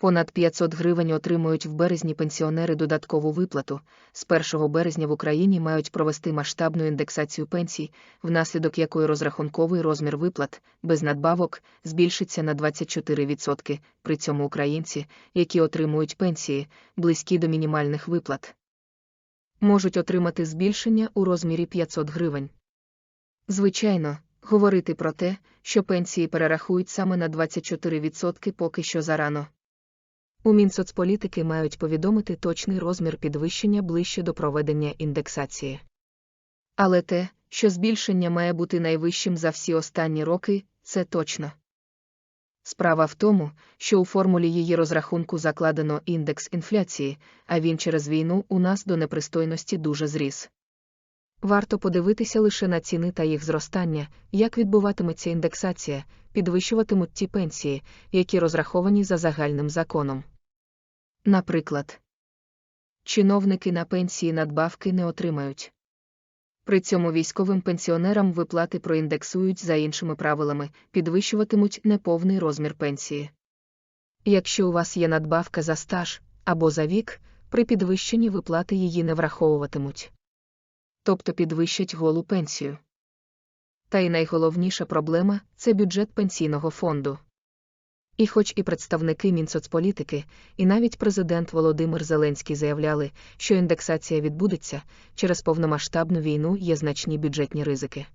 Понад 500 гривень отримують в березні пенсіонери додаткову виплату. З 1 березня в Україні мають провести масштабну індексацію пенсій, внаслідок якої розрахунковий розмір виплат без надбавок збільшиться на 24%. При цьому українці, які отримують пенсії, близькі до мінімальних виплат, можуть отримати збільшення у розмірі 500 гривень. Звичайно, говорити про те, що пенсії перерахують саме на 24% поки що зарано. У Мінсоцполітики мають повідомити точний розмір підвищення ближче до проведення індексації. Але те, що збільшення має бути найвищим за всі останні роки, це точно. Справа в тому, що у формулі її розрахунку закладено індекс інфляції, а він через війну у нас до непристойності дуже зріс. Варто подивитися лише на ціни та їх зростання, як відбуватиметься індексація, підвищуватимуть ті пенсії, які розраховані за загальним законом. Наприклад, чиновники на пенсії надбавки не отримають. При цьому військовим пенсіонерам виплати проіндексують за іншими правилами, підвищуватимуть неповний розмір пенсії. Якщо у вас є надбавка за стаж або за вік, при підвищенні виплати її не враховуватимуть. Тобто підвищать голу пенсію. Та й найголовніша проблема це бюджет пенсійного фонду. І хоч і представники Мінсоцполітики, і навіть президент Володимир Зеленський заявляли, що індексація відбудеться, через повномасштабну війну є значні бюджетні ризики.